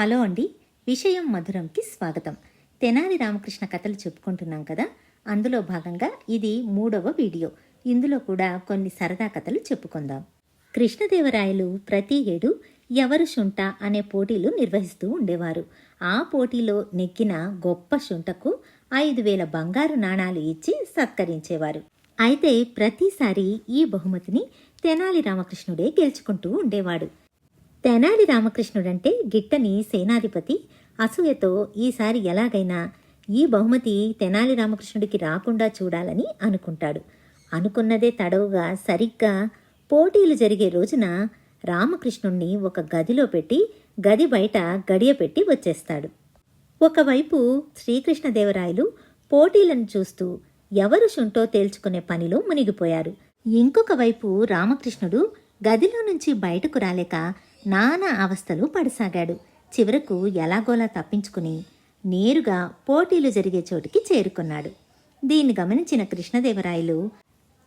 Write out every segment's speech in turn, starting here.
Hello అండి. విషయం మధురంకి స్వాగతం. తెనాలి రామకృష్ణ కథలు చెప్పుకుంటున్నాం కదా? అందులో భాగంగా ఇది మూడవ వీడియో. ఇందులో కూడా కొన్ని సరదా కథలు చెప్పుకుందాం. కృష్ణదేవరాయలు ప్రతి ఏడు ఎవరు శుంఠ అనే పోటీలు నిర్వహిస్తూ ఉండేవారు. ఆ పోటీలో నెగ్గిన గొప్ప శుంఠకు ఐదు వేల బంగారు నాణాలు ఇచ్చి సత్కరించేవారు. అయితే ప్రతిసారి ఈ బహుమతిని తెనాలి రామకృష్ణుడే గెలుచుకుంటూ ఉండేవాడు. తెనాలి రామకృష్ణుడంటే గిట్టని సేనాధిపతి. అసూయతో ఈసారి ఎలాగైనా ఈ బహుమతి తెనాలి రామకృష్ణుడికి రాకుండా చూడాలని అనుకుంటాడు. అనుకున్నదే తడవుగా సరిగ్గా పోటీలు జరిగే రోజున రామకృష్ణుణ్ణి ఒక గదిలో పెట్టి గది బయట గడియ పెట్టి వచ్చేస్తాడు. ఒకవైపు శ్రీకృష్ణదేవరాయలు పోటీలను చూస్తూ ఎవరు శుంటో తేల్చుకునే పనిలో మునిగిపోయారు. ఇంకొక వైపు రామకృష్ణుడు గదిలో నుంచి బయటకు రాలేక నానా అవస్థలు పడసాగాడు. చివరకు ఎలాగోలా తప్పించుకుని నేరుగా పోటీలు జరిగే చోటికి చేరుకున్నాడు. దీన్ని గమనించిన కృష్ణదేవరాయలు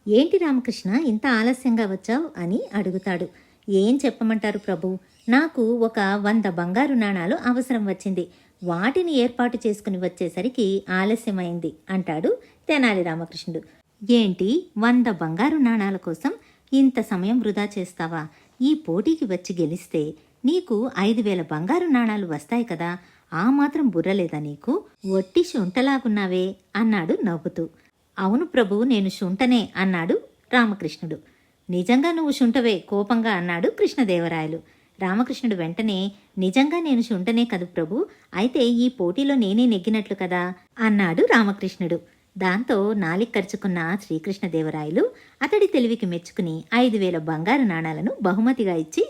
ఏంటి రామకృష్ణ ఇంత ఆలస్యంగా వచ్చావు? అని అడుగుతాడు. ఏం చెప్పమంటారు ప్రభు? నాకు ఒక వంద బంగారు నాణాలు అవసరం వచ్చింది. వాటిని ఏర్పాటు చేసుకుని వచ్చేసరికి ఆలస్యమైంది అంటాడు తెనాలి రామకృష్ణుడు. ఏంటి? వంద బంగారు నాణాల కోసం ఇంత సమయం వృధా చేస్తావా? ఈ పోటీకి వచ్చి గెలిస్తే నీకు ఐదు వేల బంగారు నాణాలు వస్తాయి కదా. ఆ మాత్రం బుర్రలేదా నీకు? ఒట్టి శుంఠలాగున్నావే అన్నాడు నవ్వుతూ. అవును ప్రభు నేను శుంఠనే అన్నాడు రామకృష్ణుడు. నిజంగా నువ్వు శుంఠవే కోపంగా అన్నాడు కృష్ణదేవరాయలు. రామకృష్ణుడు వెంటనే నిజంగా నేను శుంఠనే కదు ప్రభు? అయితే ఈ పోటీలో నేనే నెగ్గినట్లు కదా? అన్నాడు రామకృష్ణుడు. దాంతో నాలిక్ ఖర్చుకున్న శ్రీకృష్ణదేవరాయలు అతడి తెలివికి మెచ్చుకుని ఐదు వేల బంగారు నాణాలను బహుమతిగా ఇచ్చి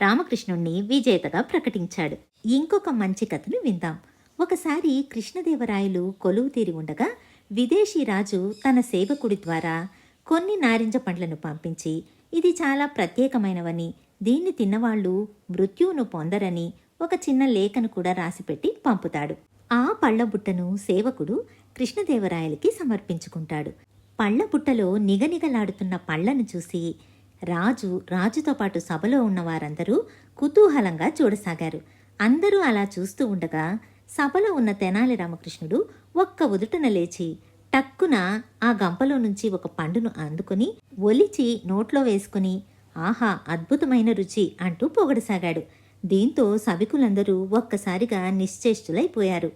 రామకృష్ణుణ్ణి విజేతగా ప్రకటించాడు. ఇంకొక మంచి కథను విందాం. ఒకసారి కృష్ణదేవరాయలు కొలువు తీరి ఉండగా విదేశీ రాజు తన సేవకుడి ద్వారా కొన్ని నారింజ పండ్లను పంపించి ఇది చాలా ప్రత్యేకమైనవని దీన్ని తిన్నవాళ్ళు మృత్యువును పొందరని ఒక చిన్న లేఖను కూడా రాసిపెట్టి పంపుతాడు. ఆ పళ్ళబుట్టను సేవకుడు కృష్ణదేవరాయలకి సమర్పించుకుంటాడు. పళ్ళబుట్టలో నిగనిగలాడుతున్న పళ్ళను చూసి రాజు రాజుతో పాటు సభలో ఉన్న వారందరూ కుతూహలంగా చూడసాగారు. అందరూ అలా చూస్తూ ఉండగా సభలో ఉన్న తెనాలి రామకృష్ణుడు ఒక్క ఉదుటన లేచి టక్కున ఆ గంపలో నుంచి ఒక పండును అందుకుని ఒలిచి నోట్లో వేసుకుని ఆహా అద్భుతమైన రుచి అంటూ పొగడసాగాడు. దీంతో సభికులందరూ ఒక్కసారిగా నిశ్చేష్టులైపోయారు.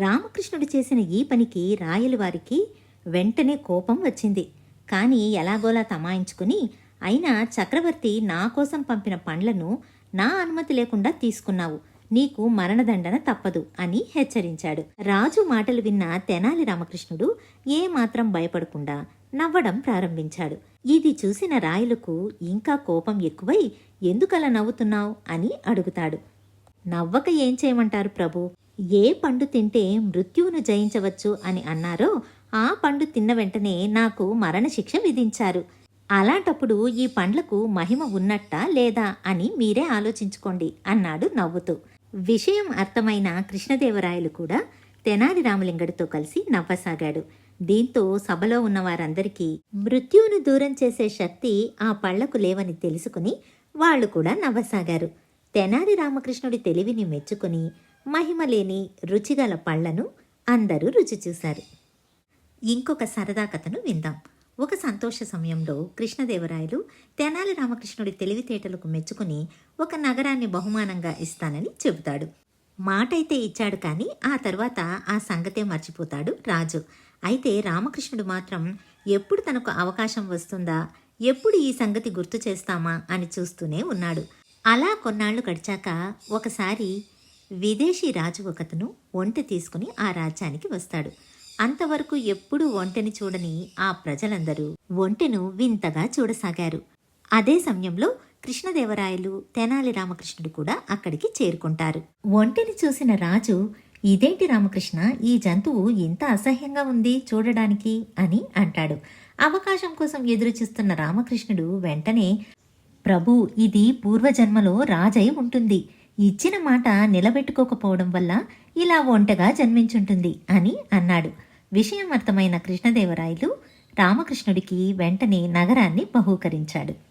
రామకృష్ణుడు చేసిన ఈ పనికి రాయలవారికి వెంటనే కోపం వచ్చింది. కానీ ఎలాగోలా తమాయించుకుని అయినా చక్రవర్తి నా కోసం పంపిన పండ్లను నా అనుమతి లేకుండా తీసుకున్నావు. నీకు మరణదండన తప్పదు అని హెచ్చరించాడు. రాజు మాటలు విన్న తెనాలి రామకృష్ణుడు ఏమాత్రం భయపడకుండా నవ్వడం ప్రారంభించాడు. ఇది చూసిన రాయలకు ఇంకా కోపం ఎక్కువై ఎందుకలా నవ్వుతున్నావు? అని అడుగుతాడు. నవ్వక ఏం చేయమంటారు ప్రభు? ఏ పండు తింటే మృత్యువును జయించవచ్చు అని అన్నారో ఆ పండు తిన్న వెంటనే నాకు మరణశిక్ష విధించారు. అలాంటప్పుడు ఈ పండ్లకు మహిమ ఉన్నట్టా లేదా అని మీరే ఆలోచించుకోండి అన్నాడు నవ్వుతూ. విషయం అర్థమైన కృష్ణదేవరాయలు కూడా తెనాలి రామలింగడితో కలిసి నవ్వసాగాడు. దీంతో సభలో ఉన్న వారందరికీ మృత్యువును దూరం చేసే శక్తి ఆ పళ్ళకు లేవని తెలుసుకుని వాళ్ళు కూడా నవ్వసాగారు. తెనాలి రామకృష్ణుడి తెలివిని మెచ్చుకుని మహిమలేని రుచిగల పళ్ళను అందరూ రుచి చూశారు. ఇంకొక సరదా కథను విందాం. ఒక సంతోష సమయంలో కృష్ణదేవరాయలు తెనాలి రామకృష్ణుడి తెలివితేటలకు మెచ్చుకుని ఒక నగరాన్ని బహుమానంగా ఇస్తానని చెబుతాడు. మాటైతే ఇచ్చాడు కానీ ఆ తర్వాత ఆ సంగతే మర్చిపోతాడు రాజు. అయితే రామకృష్ణుడు మాత్రం ఎప్పుడు తనకు అవకాశం వస్తుందా ఎప్పుడు ఈ సంగతి గుర్తు చేస్తామా అని చూస్తూనే ఉన్నాడు. అలా కొన్నాళ్ళు గడిచాక ఒకసారి విదేశీ రాజు ఒకతను ఒంటె తీసుకుని ఆ రాజ్యానికి వస్తాడు. అంతవరకు ఎప్పుడూ ఒంటెని చూడని ఆ ప్రజలందరూ ఒంటెను వింతగా చూడసాగారు. అదే సమయంలో కృష్ణదేవరాయలు తెనాలి రామకృష్ణుడు కూడా అక్కడికి చేరుకుంటారు. ఒంటెని చూసిన రాజు ఇదేంటి రామకృష్ణ ఈ జంతువు ఇంత అసహ్యంగా ఉంది చూడడానికి అని అంటాడు. అవకాశం కోసం ఎదురుచూస్తున్న రామకృష్ణుడు వెంటనే ప్రభు ఇది పూర్వజన్మలో రాజై ఉంటుంది. ఇచ్చిన మాట నిలబెట్టుకోకపోవడం వల్ల ఇలా ఒంటగా జన్మించుంటుంది అని అన్నాడు. విషయం అర్థమైన కృష్ణదేవరాయలు రామకృష్ణుడికి వెంటనే నగరాన్ని బహూకరించాడు.